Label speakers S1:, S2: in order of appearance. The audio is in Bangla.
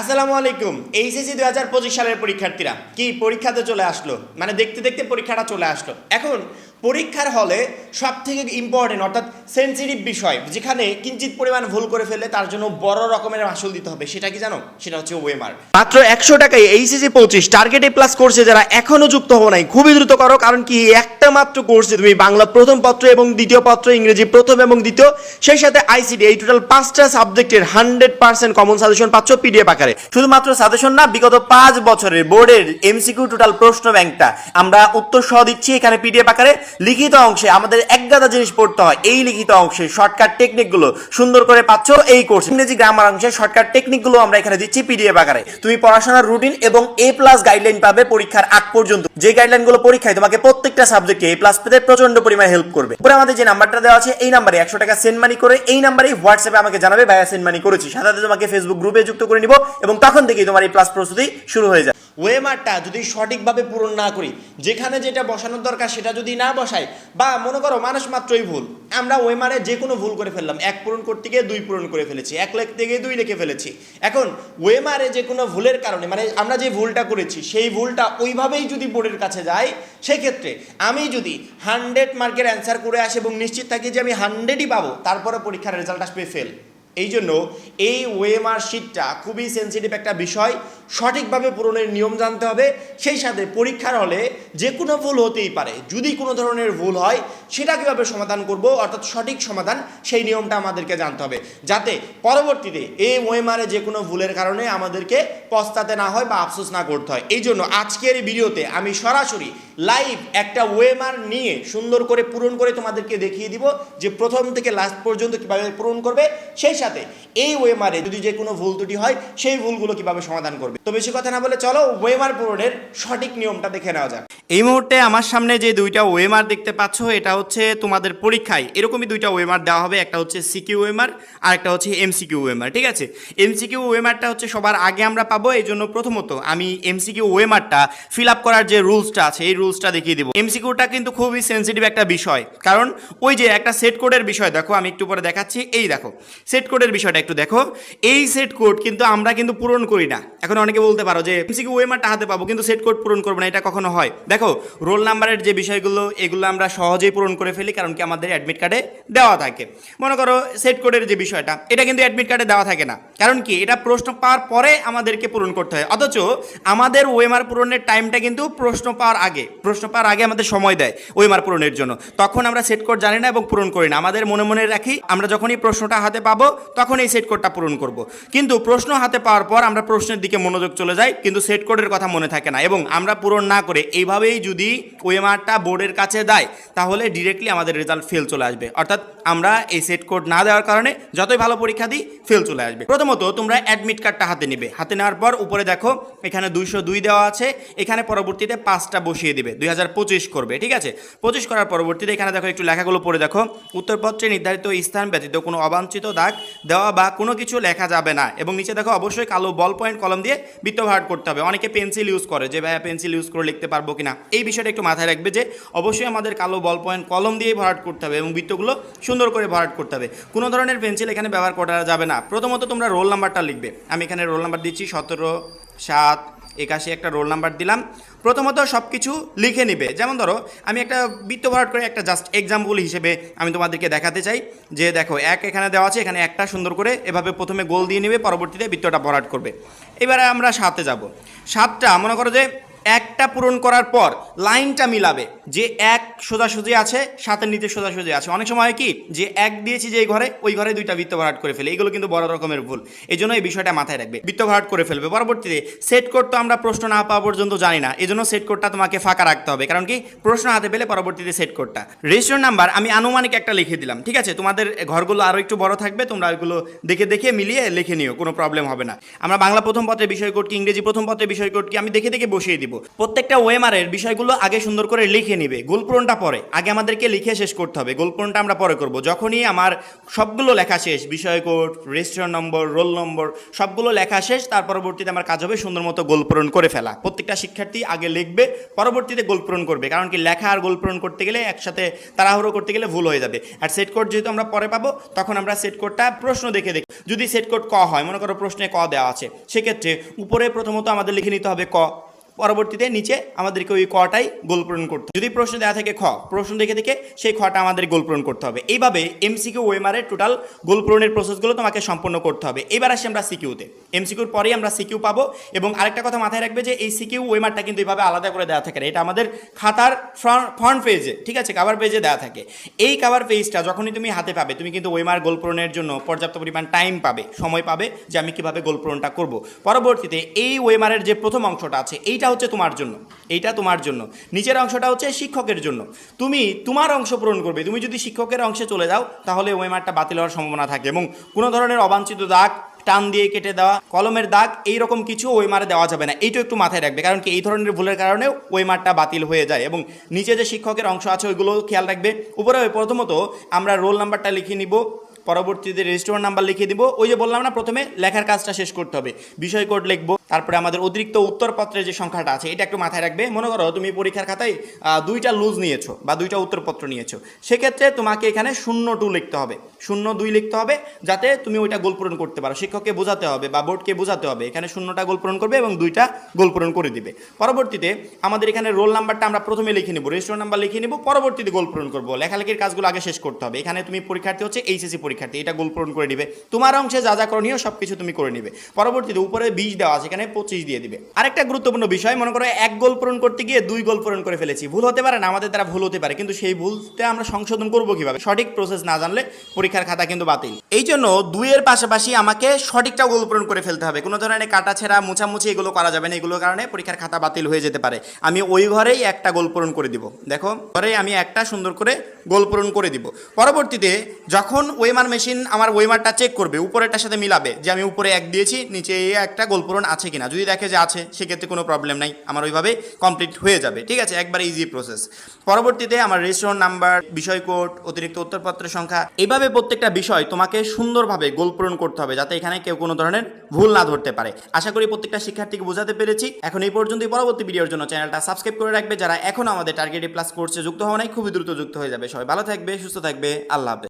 S1: আসসালামু আলাইকুম, এইচএসসি দু হাজার পঁচিশ সালের পরীক্ষার্থীরা, কি পরীক্ষাতে চলে আসলো? মানে দেখতে দেখতে পরীক্ষাটা চলে আসলো। এখন পরীক্ষার হলে সব থেকে ইম্পর্টেন্ট অর্থাৎ সেন্সিটিভ বিষয়, যেখানে কিঞ্চিত পরিমাণ ভুল করে ফেললে তার জন্য বড় রকমের মাসুল দিতে হবে। সেটা কি জানো? সেটা হচ্ছে ওয়েমার মাত্র একশো টাকায় এইচএসসি পঁচিশ টার্গেট এ প্লাস কোর্সে যারা এখনও যুক্ত হব নাই, খুবই দ্রুত করো, কারণ কি একটা মাত্র কোর্সে তুমি বাংলা প্রথম পত্র এবং দ্বিতীয় পত্র, ইংরেজি প্রথম এবং দ্বিতীয়, সেই সাথে আইসিডি এই টোটাল পাঁচটা সাবজেক্টের হান্ড্রেড পার্সেন্ট কমন সাজেশন পাচ্ছ পিডিএফ আকারে। শুধুমাত্র সাজেশন না, বিগত পাঁচ বছরের বোর্ডের এমসিকিউ টোটাল প্রশ্ন ব্যাংকটা আমরা উত্তর সহ দিচ্ছি এখানে পিডিএফ আকারে। লিখিত অংশে আমাদের এক গাদা জিনিস পড়তে হয়, এই লিখিত অংশে শর্টকাট টেকনিকগুলো সুন্দর করে পাচ্ছ এই কোর্স ইংরেজি গ্রামার অংশে শর্টকাট টেকনিকগুলো আমরা এখানে দিচ্ছি পিডিএফ আকারে। তুমি পড়াশোনার রুটিন এবং এ প্লাস গাইডলাইন পাবে পরীক্ষার আগ পর্যন্ত। যে গাইডলাইনগুলো পরীক্ষায় তোমাকে প্রত্যেকটা সাবজেক্টে এ প্লাস পেতে প্রচণ্ড পরিমাণে হেল্প করবে। পরে আমাদের যে নাম্বারটা দেওয়া আছে, এই নাম্বারে একশো টাকা সেন্ড মানি করে, এই নাম্বারে হোয়াটসঅ্যাপে আমাকে জানাবে, ভাইয়া সেন্ড মানি করেছি। সাথে তোমাকে ফেসবুক গ্রুপে যুক্ত করে নিব এবং তখন থেকেই তোমার এই প্লাস প্রস্তুতি শুরু হয়ে যায় ওয়েমারটা যদি সঠিকভাবে পূরণ না করি, যেখানে যেটা বসানোর দরকার সেটা যদি না বসাই, বা মনে করো মানুষ মাত্রই ভুল, আমরা ওয়েমারে যে কোনো ভুল করে ফেললাম, এক পূরণ করতে গিয়ে দুই পূরণ করে ফেলেছি, এক লিখতে গিয়ে দুই লিখে ফেলেছি। এখন ওয়েমারে যে কোনো ভুলের কারণে মানে আমরা যে ভুলটা করেছি, সেই ভুলটা ওইভাবেই যদি বোর্ডের কাছে যায়, সেক্ষেত্রে আমি যদি হান্ড্রেড মার্কের অ্যান্সার করে আসি এবং নিশ্চিত থাকি যে আমি হান্ড্রেডই পাবো, তারপরে পরীক্ষার রেজাল্ট আসবে ফেল। এই জন্য এই ওয়েমার শিটটা খুবই সেন্সিটিভ একটা বিষয়। সঠিকভাবে পূরণের নিয়ম জানতে হবে। সেই সাথে পরীক্ষার হলে যে কোনো ভুল হতেই পারে। যদি কোনো ধরনের ভুল হয়, সেটা কীভাবে সমাধান করব? অর্থাৎ সঠিক সমাধান সেই নিয়মটা আমাদেরকে জানতে হবে। যাতে পরবর্তীতে এই ওয়েমারে যে কোনো ভুলের কারণে আমাদেরকে পস্তাতে না হয় বা আফসোস না করতে হয়। এই জন্য আজকের ভিডিওতে আমি সরাসরি লাইভ একটা ওয়েমার নিয়ে সুন্দর করে পূরণ করে তোমাদেরকে দেখিয়ে দিব যে প্রথম থেকে লাস্ট পর্যন্ত কীভাবে পূরণ করবে। সেই সাথে এই ওয়েমারে যদি যে কোনো ভুল ত্রুটি হয়, সেই ভুলগুলো কীভাবে সমাধান করবে। তো বেশি কথা না বলে চলো ওয়েমার পূরণের সঠিক নিয়মটা দেখে নেওয়া যাক। এই মুহূর্তে আমার সামনে যে দুইটা ওয়েমার দেখতে পাচ্ছ, এটা হচ্ছে তোমাদের পরীক্ষায়। এরকমই দুইটা ওয়েমার দেওয়া হবে, একটা হচ্ছে সিকিউ ওয়েমার আর একটা হচ্ছে এমসিকিউ ওয়েমার ঠিক আছে? এমসিকিউ ওয়েমারটা হচ্ছে সবার আগে আমরা পাবো, এই জন্য প্রথমত আমি এমসিকিউ ওয়েমারটা ফিল আপ করার যে রুলসটা আছে, এই রুলসটা দেখিয়ে দিব। এমসিকিউটা কিন্তু খুবই সেন্সিটিভ একটা বিষয়, কারণ ওই যে একটা সেট কোডের বিষয়, দেখো আমি একটু পরে দেখাচ্ছি, এই দেখো সেট কোডের বিষয়টা একটু দেখো। এই সেট কোড কিন্তু আমরা কিন্তু পূরণ করি না। এখন অনেকে বলতে পারো যে এমসিকিউ ওয়েমারটা হাতে পাবো, কিন্তু সেট কোড পূরণ করব না, এটা কখনো হয়। দেখো রোল নাম্বারের যে বিষয়গুলো, এগুলো আমরা সহজেই পূরণ করে ফেলি, কারণ কি আমাদের অ্যাডমিট কার্ডে দেওয়া থাকে। মনে করো সেট কোডের যে বিষয়টা, এটা কিন্তু অ্যাডমিট কার্ডে দেওয়া থাকে না। কারণ কি, এটা প্রশ্ন পাওয়ার পরে আমাদেরকে পূরণ করতে হয়। অথচ আমাদের ওয়েমার পূরণের টাইমটা কিন্তু প্রশ্ন পাওয়ার আগে, প্রশ্ন পাওয়ার আগে আমাদের সময় দেয় ওয়েমার পূরণের জন্য। তখন আমরা সেট কোড জানি না এবং পূরণ করি না। আমাদের মনে মনে রাখি, আমরা যখনই প্রশ্নটা হাতে পাবো তখন এই সেট কোডটা পূরণ করব। কিন্তু প্রশ্ন হাতে পাওয়ার পর আমরা প্রশ্নের দিকে মনোযোগ চলে যায়, কিন্তু সেট কোডের কথা মনে থাকে না। এবং আমরা পূরণ না করে এইভাবেই যদি ওয়েমারটা বোর্ডের কাছে দেয়, তাহলে ডিরেক্টলি আমাদের রেজাল্ট ফেল চলে আসবে। অর্থাৎ আমরা এই সেট কোড না দেওয়ার কারণে যতই ভালো পরীক্ষা দিই ফেল চলে আসবে। প্রথমত তোমরা অ্যাডমিট কার্ডটা হাতে নিবে। হাতে নেওয়ার পর উপরে দেখো, এখানে দুইশো দুই দেওয়া আছে, এখানে পরবর্তীতে পাঁচটা বসিয়ে দিবে, দুই হাজার পঁচিশ করবে, ঠিক আছে? পঁচিশ করার পরবর্তীতে এখানে দেখো একটু লেখাগুলো পড়ে দেখো। উত্তরপত্রে নির্ধারিত স্থান ব্যতীত কোনো অবাঞ্ছিত দাগ দেওয়া বা কোনো কিছু লেখা যাবে না। এবং নিচে দেখো অবশ্যই কালো বল পয়েন্ট কলম দিয়ে বৃত্ত ভাট করতে হবে। অনেকে পেন্সিল ইউজ করে যে, ভাইয়া, পেন্সিল ইউজ করে লিখতে পারব কিনা? এই বিষয়টা একটু মাথায় রাখবে যে, অবশ্যই আমাদের কালো বল পয়েন্ট কলম দিয়ে ভরাট করতে হবে এবং বৃত্তগুলো সুন্দর করে ভরাট করতে হবে। কোনো ধরনের পেন্সিল এখানে ব্যবহার করা যাবে না। প্রথমত তোমরা রোল নাম্বারটা লিখবে। আমি এখানে রোল নাম্বার দিচ্ছি, সতেরো, সাত একাশি একটা রোল নাম্বার দিলাম। প্রথমত সব কিছু লিখে নিবে। যেমন ধরো, আমি একটা বৃত্ত ভরাট করে একটা জাস্ট এক্সাম্পল হিসেবে আমি তোমাদেরকে দেখাতে চাই। যে দেখো, এক এখানে দেওয়া আছে, এখানে একটা সুন্দর করে এভাবে প্রথমে গোল দিয়ে নেবে, পরবর্তীতে বৃত্তটা ভরাট করবে। এবারে আমরা সাতে যাব। সাতটা, মনে করো যে একটা পূরণ করার পর লাইনটা মিলাবে, যে এক সোজাসুজি আছে, সাতের নিচে সোজাসুজি আছে। অনেক সময় কি, যে এক দিয়েছি যে ঘরে, ওই ঘরে দুইটা বৃত্ত ভরাট করে ফেলে। এগুলো কিন্তু বড় রকমের ভুল। এই জন্য এই বিষয়টা মাথায় রাখবে। বৃত্ত ভরাট করে ফেলবে। পরবর্তীতে সেট কোড তো আমরা প্রশ্ন না পাওয়া পর্যন্ত জানি না। এই জন্য সেট কোডটা তোমাকে ফাঁকা রাখতে হবে। কারণ কি, প্রশ্ন হাতে পেলে পরবর্তীতে সেট কোডটা রেজিস্ট্রেশন নাম্বার আমি আনুমানিক একটা লিখে দিলাম। ঠিক আছে? তোমাদের ঘরগুলো আরও একটু বড় থাকবে। তোমরা ওইগুলো দেখে দেখে মিলিয়ে লিখে নিও। কোনো প্রবলেম হবে না। আমরা বাংলা প্রথম পত্রের বিষয় কোড কি, ইংরেজি প্রথম পত্রের বিষয় কোড কি, আমি দেখে দেখে বসিয়ে দিব।
S2: প্রত্যেকটা ওয়েমারের বিষয়গুলো আগে সুন্দর করে লিখে নিবে। গোল পূরণটা পরে। আগে আমাদেরকে লিখে শেষ করতে হবে। গোল পূরণটা আমরা পরে করব। যখনই আমার সবগুলো লেখা শেষ, বিষয় code, registration number, roll number, সবগুলো লেখা শেষ, তার পরবর্তীতে আমার কাজ হবে সুন্দর মতো গোল পূরণ করে ফেলা। প্রত্যেকটা শিক্ষার্থী আগে লিখবে, পরবর্তীতে গোল পূরণ করবে। কারণ কি, লেখা আর গোল পূরণ করতে গেলে একসাথে তাড়াহুড়ো করতে গেলে ভুল হয়ে যাবে। আর সেট কোড যেহেতু আমরা পরে পাবো, তখন আমরা সেট কোডটা প্রশ্ন দেখে দেখি। যদি সেট কোড ক হয়, মনে করো প্রশ্নে ক দেওয়া আছে, সেক্ষেত্রে উপরে প্রথমত আমাদের লিখে নিতে হবে ক। পরবর্তীতে নিচে আমাদেরকে ওই কটাই গোল পূরণ করতে যদি প্রশ্ন দেওয়া থাকে খ, প্রশ্ন দেখে দেখে সেই খটা আমাদের গোল পূরণ করতে হবে। এইভাবে এমসিকিউ ওয়েমারের টোটাল গোল পূরণের প্রসেসগুলো তোমাকে সম্পন্ন করতে হবে। এবার আসি আমরা সিকিউতে এমসিকিউর পরেই আমরা সিকিউ পাবো এবং আরেকটা কথা মাথায় রাখবে যে এই সিকিউ ওয়েমারটা কিন্তু এইভাবে আলাদা করে দেওয়া থাকে এটা আমাদের খাতার ফ্রন্ট পেজে ঠিক আছে? কাভার পেজে দেওয়া থাকে। এই কাভার পেজটা যখনই তুমি হাতে পাবে, তুমি কিন্তু ওয়েমার গোল পূরণের জন্য পর্যাপ্ত পরিমাণ টাইম পাবে, সময় পাবে যে আমি কীভাবে গোল পূরণটা করব। পরবর্তীতে এই ওয়েমারের যে প্রথম অংশটা আছে, এইটা হচ্ছে তোমার জন্য। এইটা তোমার জন্য। নিচের অংশটা হচ্ছে শিক্ষকের জন্য। তুমি তোমার অংশ পূরণ করবে। তুমি যদি শিক্ষকের অংশে চলে যাও, তাহলে ওই ওয়েমারটা বাতিল হওয়ার সম্ভাবনা থাকে এবং কোনো ধরনের অবাঞ্ছিত দাগ, টান দিয়ে কেটে দেওয়া, কলমের দাগ এই রকম কিছু ওই মারে দেওয়া যাবে না। এইটা একটু মাথায় রাখবে। কারণ কি এই ধরনের ভুলের কারণে ওই মারটা বাতিল হয়ে যায় এবং নিচে যে শিক্ষকের অংশ আছে, ওইগুলো খেয়াল রাখবে। উপরে প্রথমত আমরা রোল নাম্বারটা লিখে নিব, পরবর্তীতে রেজিস্টার নাম্বার লিখে দিব। ওই যে বললাম না, প্রথমে লেখার কাজটা শেষ করতে হবে। বিষয় কোড লিখব। তারপরে আমাদের অতিরিক্ত উত্তরপত্রের যে সংখ্যাটা আছে, এটা একটু মাথায় রাখবে। মনে করো তুমি পরীক্ষার খাতায় দুইটা লুজ নিয়েছো বা দুইটা উত্তরপত্র নিয়েছো। সেক্ষেত্রে তোমাকে এখানে শূন্য টু লিখতে হবে। শূন্য দুই লিখতে হবে যাতে তুমি ওইটা গোল পূরণ করতে পারো। শিক্ষককে বোঝাতে হবে বা বোর্ডকে বোঝাতে হবে। এখানে শূন্যটা গোল পূরণ করবে এবং দুইটা গোল পূরণ করে দিবে। পরবর্তীতে আমাদের এখানে রোল নাম্বারটা আমরা প্রথমে লিখে নিব। রেজিস্টার নাম্বার লিখে নিব। পরবর্তীতে গোল পূরণ করব। লেখালেখির কাজগুলো আগে শেষ করতে হবে। এখানে তুমি পরীক্ষার্থী হচ্ছে এইচএসসি পরীক্ষার্থী। এটা গোল পূরণ করে নিবে। তোমার অংশে যা যা করণীয় সব কিছু তুমি করে নিবে। পরবর্তীতে উপরে বীজ দেওয়া আছে। এখানে পঁচিশ দিয়ে দিবে। আরেকটা গুরুত্বপূর্ণ বিষয়, মনে করো এক গোল পূরণ করতে গিয়ে দুই গোল পূরণ করে ফেলেছি। ভুল হতে পারে না, আমাদের দ্বারা ভুল হতে পারে, কিন্তু সেই ভুলতে আমরা সংশোধন করব কীভাবে? সঠিক প্রসেস না জানলে পরীক্ষার খাতা কিন্তু বাতিল। এই জন্য দুইয়ের পাশাপাশি আমাকে সঠিকটা গোল পূরণ করে ফেলতে হবে। কোনো ধরনের কাটা ছেঁড়া, মোছামুছি এগুলো করা যাবে না, এগুলোর কারণে পরীক্ষার খাতা বাতিল হয়ে যেতে পারে। আমি ওই ঘরেই একটা গোল পূরণ করে দিব। দেখো ঘরে আমি একটা সুন্দর করে গোল পূরণ করে দিব। পরবর্তীতে যখন ওয়েমার মেশিন আমার ওয়েমারটা চেক করবে, উপরেরটার সাথে মিলাবে, যে আমি উপরে এক দিয়েছি, নিচে একটা গোল পূরণ আছে কিনা? যদি দেখে যে আছে, সেক্ষেত্রে কোনো প্রবলেম নাই। আমার ওইভাবে কমপ্লিট হয়ে যাবে। ঠিক আছে? একবারে ইজি প্রসেস পরবর্তীতে আমার রেজিস্ট্রেশন নাম্বার বিষয় কোড অতিরিক্ত উত্তরপত্রের সংখ্যা এইভাবে প্রত্যেকটা বিষয় তোমাকে সুন্দরভাবে গোল পূরণ করতে হবে, যাতে এখানে কেউ কোনো ধরনের ভুল না ধরতে পারে। আশা করি প্রত্যেকটা শিক্ষার্থীকে বোঝাতে পেরেছি। এখন এই পর্যন্তই। পরবর্তী ভিডিওর জন্য চ্যানেলটা সাবস্ক্রাইব করে রাখবে। যারা এখন আমাদের টার্গেটে প্লাস কোর্সে যুক্ত হওয়া নাই, খুবই দ্রুত যুক্ত হয়ে যাবে। সবাই ভালো থাকবে, সুস্থ থাকবে। আল্লাহ হাফেজ।